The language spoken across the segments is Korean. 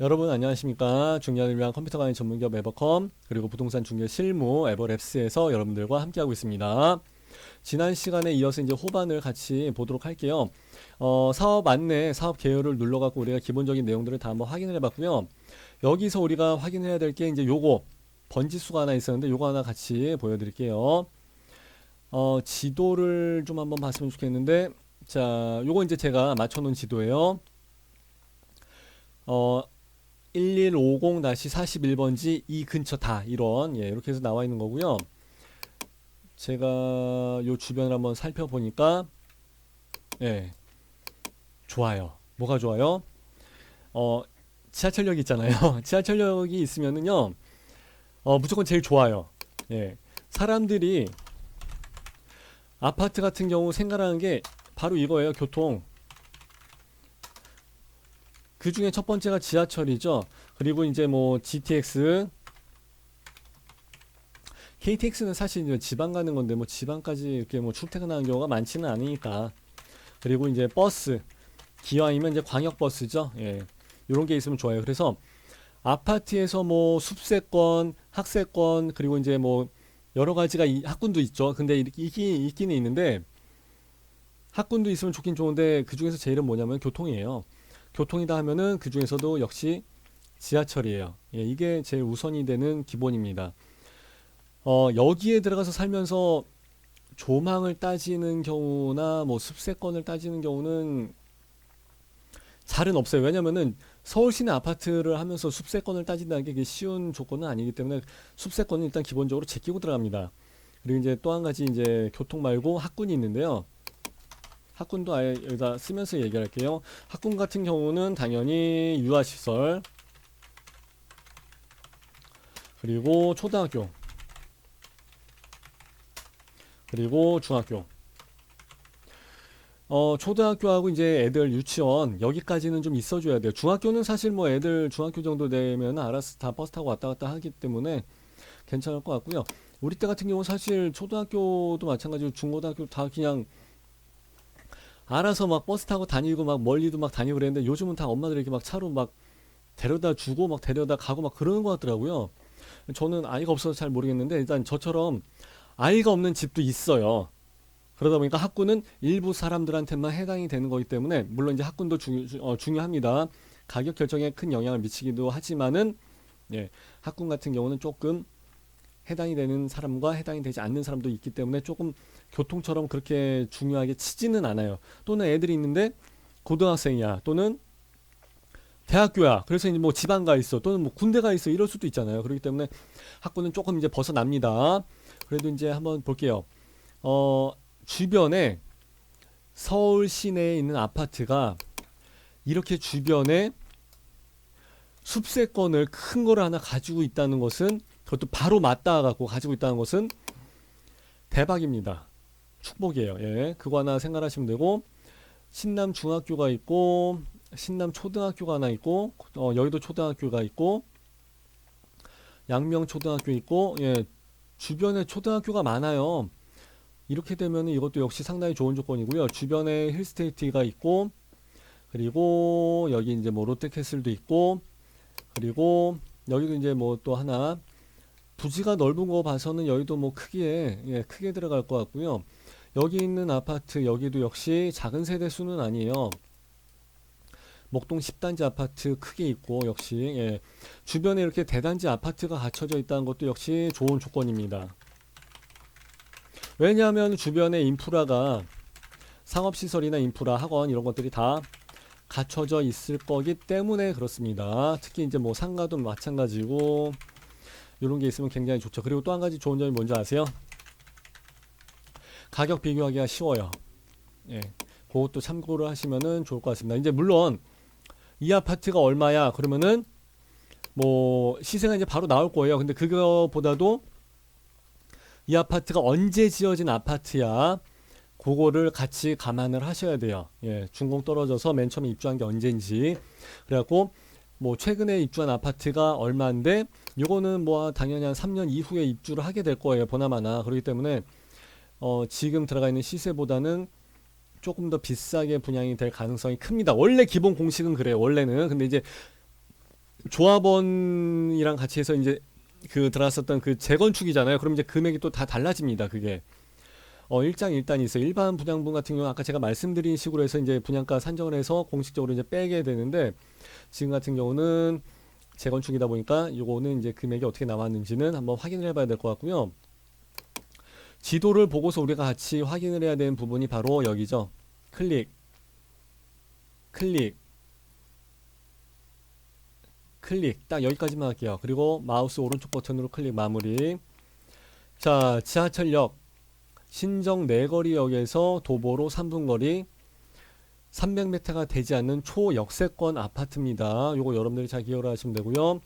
여러분 안녕하십니까 중년을 위한 컴퓨터 강의 전문기업 에버컴 그리고 부동산 중개 실무 에버랩스에서 여러분들과 함께하고 있습니다. 지난 시간에 이어서 이제 호반을 같이 보도록 할게요. 어, 사업 안내, 사업 개요를 눌러 갖고 우리가 기본적인 내용들을 다 한번 확인을 해봤고요. 여기서 우리가 확인해야 될 게 이제 요거 번지수가 하나 있었는데 요거 하나 같이 보여드릴게요. 어, 지도를 좀 한번 봤으면 좋겠는데 자, 요거 이제 제가 맞춰놓은 지도예요. 어, 1150-41번지 이 근처 다 이런 예, 이렇게 해서 나와 있는 거고요. 제가 요 주변을 한번 살펴보니까 예. 좋아요. 뭐가 좋아요? 어, 지하철역 있잖아요. 지하철역이 있으면은요. 어, 무조건 제일 좋아요. 예. 사람들이 아파트 같은 경우 생각하는 게 바로 이거예요. 교통. 그 중에 첫 번째가 지하철이죠. 그리고 이제 뭐 GTX, KTX는 사실 이제 지방 가는 건데 뭐 지방까지 이렇게 뭐 출퇴근하는 경우가 많지는 않으니까. 그리고 이제 버스, 기왕이면 이제 광역버스죠. 예. 이런 게 있으면 좋아요. 그래서 아파트에서 뭐 숲세권, 학세권, 그리고 이제 뭐 여러 가지가 이 학군도 있죠. 근데 있긴, 있기는 있는데 학군도 있으면 좋긴 좋은데 그 중에서 제일은 뭐냐면 교통이에요. 교통이다 하면은 그 중에서도 역시 지하철이에요. 예, 이게 제일 우선이 되는 기본입니다. 어, 여기에 들어가서 살면서 조망을 따지는 경우나 뭐 숲세권을 따지는 경우는 잘은 없어요. 왜냐면은 서울 시내 아파트를 하면서 숲세권을 따진다는 게 쉬운 조건은 아니기 때문에 숲세권은 일단 기본적으로 제끼고 들어갑니다. 그리고 이제 또 한 가지 이제 교통 말고 학군이 있는데요. 학군도 아예 여기다 쓰면서 얘기할게요. 학군 같은 경우는 당연히 유아시설 그리고 초등학교 그리고 중학교 어 초등학교하고 이제 애들 유치원 여기까지는 좀 있어줘야 돼요. 중학교는 사실 뭐 애들 중학교 정도 되면 알아서 다 버스 타고 왔다 갔다 하기 때문에 괜찮을 것 같고요. 우리 때 같은 경우 사실 초등학교도 마찬가지로 중고등학교 다 그냥 알아서 막 버스 타고 다니고 막 멀리도 막 다니고 그랬는데 요즘은 다 엄마들이 이렇게 막 차로 막 데려다 주고 막 데려다 가고 막 그러는 것 같더라고요. 저는 아이가 없어서 잘 모르겠는데 일단 저처럼 아이가 없는 집도 있어요. 그러다 보니까 학군은 일부 사람들한테만 해당이 되는 거기 때문에 물론 이제 학군도 중, 어, 중요합니다. 가격 결정에 큰 영향을 미치기도 하지만은 예, 학군 같은 경우는 조금 해당이 되는 사람과 해당이 되지 않는 사람도 있기 때문에 조금 교통처럼 그렇게 중요하게 치지는 않아요. 또는 애들이 있는데 고등학생이야. 또는 대학교야. 그래서 이제 뭐 지방 가 있어. 또는 뭐 군대 가 있어. 이럴 수도 있잖아요. 그렇기 때문에 학군은 조금 이제 벗어납니다. 그래도 이제 한번 볼게요. 어, 주변에 서울 시내에 있는 아파트가 이렇게 주변에 숲세권을 큰 거를 하나 가지고 있다는 것은 그것도 바로 맞닿아 갖고 가지고 있다는 것은 대박입니다. 축복이에요. 예. 그거 하나 생각하시면 되고 신남 중학교가 있고 신남 초등학교가 하나 있고 어, 여의도 초등학교가 있고 양명 초등학교 있고 예. 주변에 초등학교가 많아요. 이렇게 되면 이것도 역시 상당히 좋은 조건이고요. 주변에 힐스테이트가 있고 그리고 여기 이제 뭐 롯데캐슬도 있고 그리고 여기도 이제 뭐 또 하나 부지가 넓은 거 봐서는 여기도 뭐 크게 예, 크게 들어갈 것 같고요. 여기 있는 아파트 여기도 역시 작은 세대 수는 아니에요. 목동 10단지 아파트 크게 있고 역시 예, 주변에 이렇게 대단지 아파트가 갖춰져 있다는 것도 역시 좋은 조건입니다. 왜냐하면 주변에 인프라가 상업시설이나 인프라, 학원 이런 것들이 다 갖춰져 있을 거기 때문에 그렇습니다. 특히 이제 뭐 상가도 마찬가지고 이런 게 있으면 굉장히 좋죠. 그리고 또 한 가지 좋은 점이 뭔지 아세요? 가격 비교하기가 쉬워요. 예. 그것도 참고를 하시면은 좋을 것 같습니다. 이제 물론 이 아파트가 얼마야? 그러면은 뭐 시세가 이제 바로 나올 거예요. 근데 그거보다도 이 아파트가 언제 지어진 아파트야? 그거를 같이 감안을 하셔야 돼요. 예, 준공 떨어져서 맨 처음에 입주한 게 언젠지. 그래갖고 뭐 최근에 입주한 아파트가 얼마인데 요거는 뭐 당연히 한 3년 이후에 입주를 하게 될 거예요. 보나마나. 그렇기 때문에 어 지금 들어가 있는 시세보다는 조금 더 비싸게 분양이 될 가능성이 큽니다. 원래 기본 공식은 그래요. 원래는. 근데 이제 조합원이랑 같이 해서 이제 그 들어갔었던 그 재건축이잖아요. 그럼 이제 금액이 또 다 달라집니다. 그게. 어, 일장 일단이 있어요. 일반 분양분 같은 경우는 아까 제가 말씀드린 식으로 해서 이제 분양가 산정을 해서 공식적으로 이제 빼게 되는데 지금 같은 경우는 재건축이다 보니까 요거는 이제 금액이 어떻게 나왔는지는 한번 확인을 해봐야 될 것 같고요. 지도를 보고서 우리가 같이 확인을 해야 되는 부분이 바로 여기죠. 클릭, 클릭, 클릭. 딱 여기까지만 할게요. 그리고 마우스 오른쪽 버튼으로 클릭 마무리. 자, 지하철역 신정 내거리역에서 도보로 3분 거리 300m가 되지 않는 초역세권 아파트입니다. 요거 여러분들이 잘 기억을 하시면 되고요.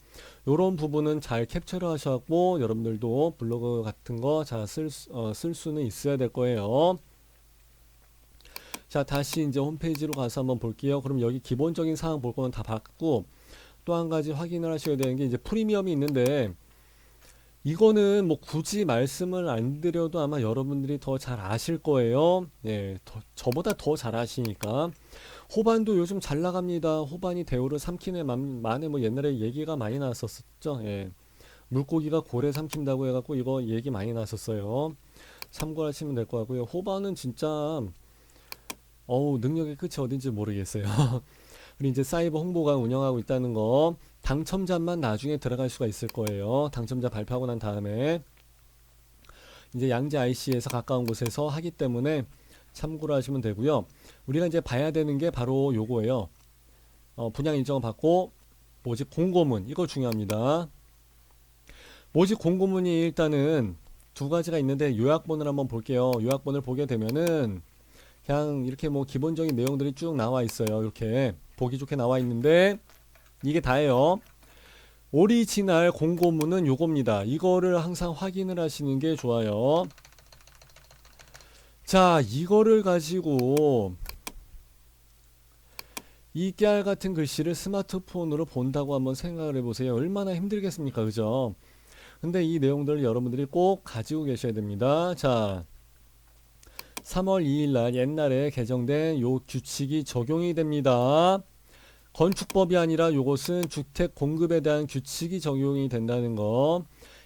요런 부분은 잘 캡처를 하셔갖고 여러분들도 블로그 같은 거 잘쓸 어, 쓸 수는 있어야 될 거예요. 자, 다시 이제 홈페이지로 가서 한번 볼게요. 그럼 여기 기본적인 사항 볼 거는 다 봤고 또 한 가지 확인을 하셔야 되는 게 이제 프리미엄이 있는데 이거는 뭐 굳이 말씀을 안 드려도 아마 여러분들이 더 잘 아실 거예요. 예, 더, 저보다 더 잘 아시니까. 호반도 요즘 잘 나갑니다. 호반이 대우를 삼키네 만- 만에 뭐 옛날에 얘기가 많이 나왔었죠. 예. 물고기가 고래 삼킨다고 해갖고 이거 얘기 많이 나왔었어요. 참고하시면 될것 같고요. 호반은 진짜 어우 능력의 끝이 어딘지 모르겠어요. 그리고 이제 사이버 홍보가 운영하고 있다는 거 당첨자만 나중에 들어갈 수가 있을 거예요. 당첨자 발표하고 난 다음에 이제 양재 IC에서 가까운 곳에서 하기 때문에 참고를 하시면 되고요. 우리가 이제 봐야 되는 게 바로 요거예요. 어, 분양 일정을 받고 모집 공고문 이거 중요합니다. 모집 공고문이 일단은 두 가지가 있는데 요약본을 한번 볼게요. 요약본을 보게 되면은 그냥 이렇게 뭐 기본적인 내용들이 쭉 나와 있어요. 이렇게 보기 좋게 나와 있는데 이게 다예요. 오리지널 공고문은 요겁니다. 이거를 항상 확인을 하시는 게 좋아요. 자, 이거를 가지고 이 깨알 같은 글씨를 스마트폰으로 본다고 한번 생각을 해보세요. 얼마나 힘들겠습니까? 그죠? 근데 이 내용들을 여러분들이 꼭 가지고 계셔야 됩니다. 자, 3월 2일 날 옛날에 개정된 요 규칙이 적용이 됩니다. 건축법이 아니라 요것은 주택 공급에 대한 규칙이 적용이 된다는 거.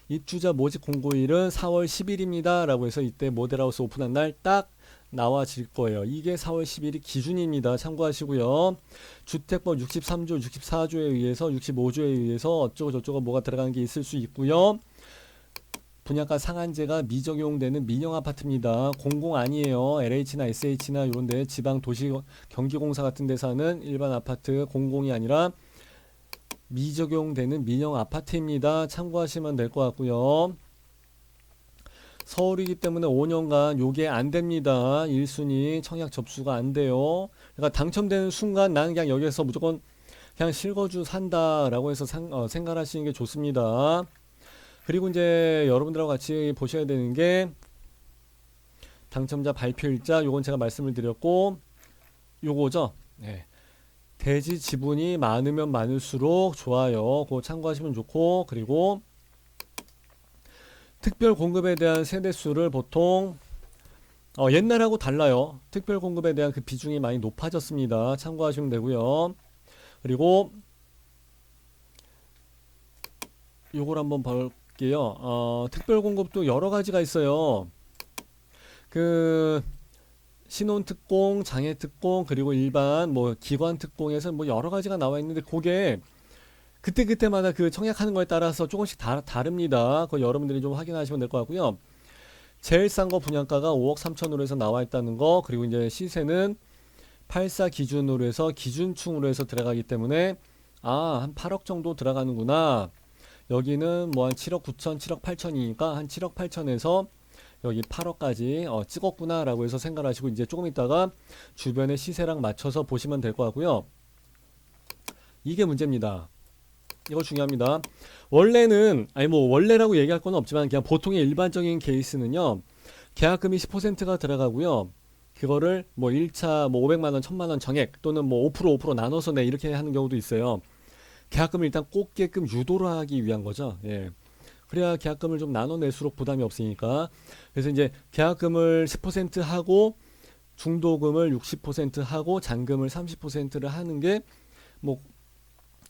입주자 모집 공고일은 4월 10일입니다. 라고 해서 이때 모델하우스 오픈한 날 딱 나와질 거예요. 이게 4월 10일이 기준입니다. 참고하시고요. 주택법 63조, 64조에 의해서 65조에 의해서 어쩌고 저쩌고 뭐가 들어간 게 있을 수 있고요. 분양가 상한제가 미적용되는 민영 아파트입니다. 공공 아니에요. LH나 SH나 이런 데 지방 도시 경기공사 같은 데서는 일반 아파트 공공이 아니라 미적용되는 민영 아파트입니다. 참고하시면 될 것 같고요. 서울이기 때문에 5년간 요게 안 됩니다. 1순위 청약 접수가 안 돼요. 그러니까 당첨되는 순간 나는 그냥 여기서 무조건 그냥 실거주 산다라고 해서 상, 어, 생각하시는 게 좋습니다. 그리고 이제 여러분들하고 같이 보셔야 되는 게 당첨자 발표일자 요건 제가 말씀을 드렸고 요거죠. 네. 대지 지분이 많으면 많을수록 좋아요. 그거 참고하시면 좋고 그리고 특별 공급에 대한 세대수를 보통 어, 옛날하고 달라요. 특별 공급에 대한 그 비중이 많이 높아졌습니다. 참고하시면 되고요. 그리고 요걸 한번 볼 게요. 어, 특별 공급도 여러 가지가 있어요. 그 신혼 특공, 장애 특공, 그리고 일반 뭐 기관 특공에서 뭐 여러 가지가 나와 있는데 그게 그때 그때마다 그 청약하는 거에 따라서 조금씩 다, 다릅니다. 그거 여러분들이 좀 확인하시면 될 것 같고요. 제일 싼 거 분양가가 5억 3천으로 해서 나와 있다는 거 그리고 이제 시세는 84 기준으로 해서 기준충으로 해서 들어가기 때문에 아 한 8억 정도 들어가는구나. 여기는 뭐 한 7억 9천, 7억 8천이니까 한 7억 8천에서 여기 8억까지 어, 찍었구나라고 해서 생각하시고 이제 조금 있다가 주변의 시세랑 맞춰서 보시면 될 것 같고요. 이게 문제입니다. 이거 중요합니다. 원래는 아니 뭐 원래라고 얘기할 건 없지만 그냥 보통의 일반적인 케이스는요. 계약금이 10%가 들어가고요. 그거를 뭐 1차 뭐 500만 원, 1000만 원 정액 또는 뭐 5% 5% 나눠서 내 이렇게 하는 경우도 있어요. 계약금을 일단 꽂게끔 유도를 하기 위한 거죠. 예. 그래야 계약금을 좀 나눠낼수록 부담이 없으니까. 그래서 이제 계약금을 10% 하고 중도금을 60% 하고 잔금을 30%를 하는 게 뭐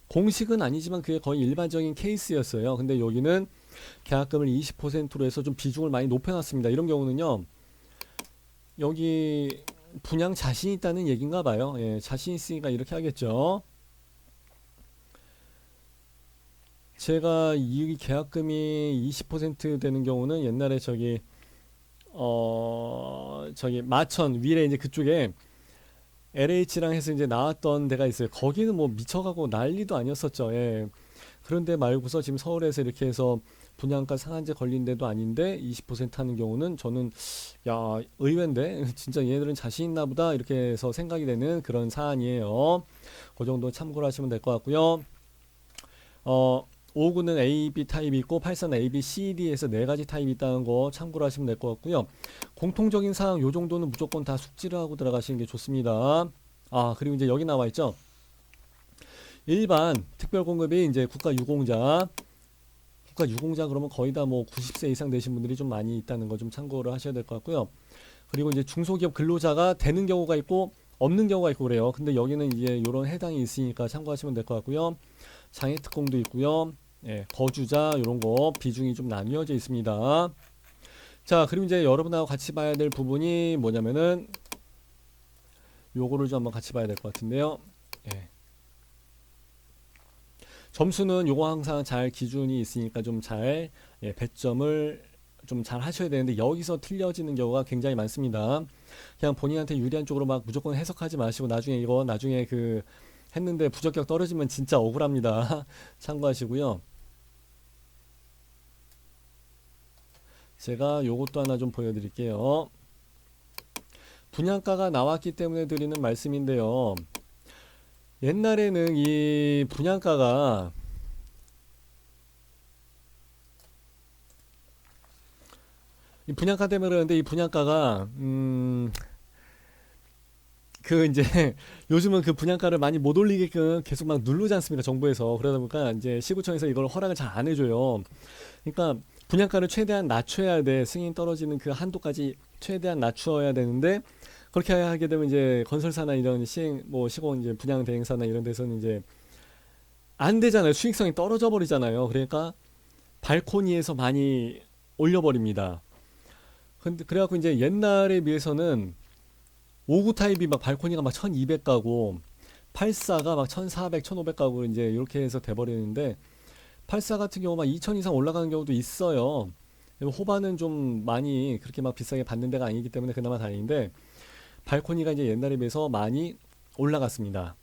공식은 아니지만 그게 거의 일반적인 케이스였어요. 근데 여기는 계약금을 20%로 해서 좀 비중을 많이 높여놨습니다. 이런 경우는요. 여기 분양 자신 있다는 얘기인가 봐요. 예, 자신 있으니까 이렇게 하겠죠. 제가 이 계약금이 20% 되는 경우는 옛날에 저기 어 저기 마천 위례 이제 그쪽에 LH랑 해서 이제 나왔던 데가 있어요. 거기는 뭐 미쳐가고 난리도 아니었었죠. 예. 그런데 말고서 지금 서울에서 이렇게 해서 분양가 상한제 걸린 데도 아닌데 20% 하는 경우는 저는 야 의외인데 진짜 얘네들은 자신 있나 보다 이렇게 해서 생각이 되는 그런 사안이에요. 그 정도 참고를 하시면 될 것 같고요. 어 59는 A, B 타입이 있고 84는 A, B, C, D에서 네 가지 타입이 있다는 거 참고를 하시면 될 것 같고요. 공통적인 사항 요 정도는 무조건 다 숙지를 하고 들어가시는 게 좋습니다. 아 그리고 이제 여기 나와 있죠. 일반 특별 공급이 이제 국가 유공자 국가 유공자 그러면 거의 다 뭐 90세 이상 되신 분들이 좀 많이 있다는 거 좀 참고를 하셔야 될 것 같고요. 그리고 이제 중소기업 근로자가 되는 경우가 있고 없는 경우가 있고 그래요. 근데 여기는 이제 이런 해당이 있으니까 참고하시면 될 것 같고요. 장애 특공도 있고요. 예, 거주자 이런 거 비중이 좀 나뉘어져 있습니다. 자, 그리고 이제 여러분하고 같이 봐야 될 부분이 뭐냐면은 요거를 좀 한번 같이 봐야 될 것 같은데요. 예. 점수는 요거 항상 잘 기준이 있으니까 좀잘 예, 배점을 좀 잘 하셔야 되는데 여기서 틀려지는 경우가 굉장히 많습니다. 그냥 본인한테 유리한 쪽으로 막 무조건 해석하지 마시고 나중에 이거 나중에 그 했는데 부적격 떨어지면 진짜 억울합니다. 참고하시고요. 제가 요것도 하나 좀 보여드릴게요. 분양가가 나왔기 때문에 드리는 말씀인데요. 옛날에는 이 분양가가 이 분양가 때문에 그러는데 이 분양가가 음, 그 이제 요즘은 그 분양가를 많이 못 올리게끔 계속 막 누르지 않습니까 정부에서 그러다 보니까 이제 시구청에서 이걸 허락을 잘 안 해줘요. 그러니까 분양가를 최대한 낮춰야 돼 승인 떨어지는 그 한도까지 최대한 낮추어야 되는데 그렇게 하게 되면 이제 건설사나 이런 시행 뭐 시공 이제 분양 대행사나 이런 데서는 이제 안 되잖아요 수익성이 떨어져 버리잖아요. 그러니까 발코니에서 많이 올려버립니다. 근데 그래갖고 이제 옛날에 비해서는 59 타입이 막 발코니가 막 1200가구 84가 막 1400, 1500가구 이제 이렇게 해서 돼버리는데 84 같은 경우 막2000 이상 올라가는 경우도 있어요. 호반은 좀 많이 그렇게 막 비싸게 받는 데가 아니기 때문에 그나마 다행인데 발코니가 이제 옛날에 비해서 많이 올라갔습니다.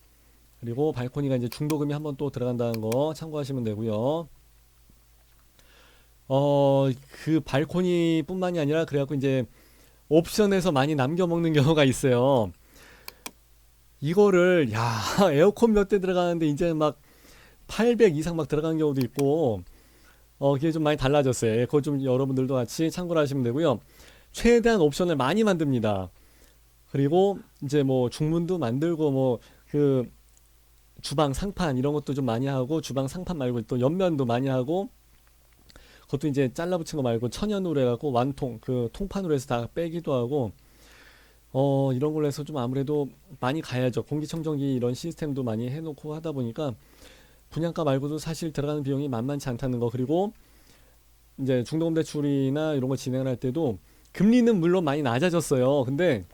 그리고 발코니가 이제 중도금이 한번 또 들어간다는 거 참고하시면 되고요. 어, 그 발코니뿐만이 아니라 그래갖고 이제 옵션에서 많이 남겨 먹는 경우가 있어요. 이거를 야 에어컨 몇 대 들어가는데 이제 막 800 이상 막 들어가는 경우도 있고 어 그게 좀 많이 달라졌어요. 예, 그거 좀 여러분들도 같이 참고를 하시면 되고요. 최대한 옵션을 많이 만듭니다. 그리고 이제 뭐 중문도 만들고 뭐 그 주방 상판 이런 것도 좀 많이 하고 주방 상판 말고 또 옆면도 많이 하고 그것도 이제 잘라 붙인 거 말고 천연으로 해갖고 완통 그 통판으로 해서 다 빼기도 하고 어 이런 걸로 해서 좀 아무래도 많이 가야죠 공기청정기 이런 시스템도 많이 해놓고 하다 보니까 분양가 말고도 사실 들어가는 비용이 만만치 않다는 거 그리고 이제 중도금 대출이나 이런 거 진행을 할 때도 금리는 물론 많이 낮아졌어요 근데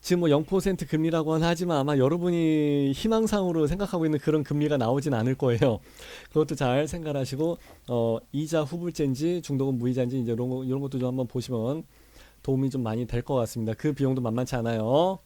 지금 뭐 0% 금리라고는 하지만 아마 여러분이 희망상으로 생각하고 있는 그런 금리가 나오진 않을 거예요. 그것도 잘 생각하시고 어 이자 후불제인지 중도금 무이자인지 이제 이런 거 이런 것도 좀 한번 보시면 도움이 좀 많이 될 것 같습니다. 그 비용도 만만치 않아요.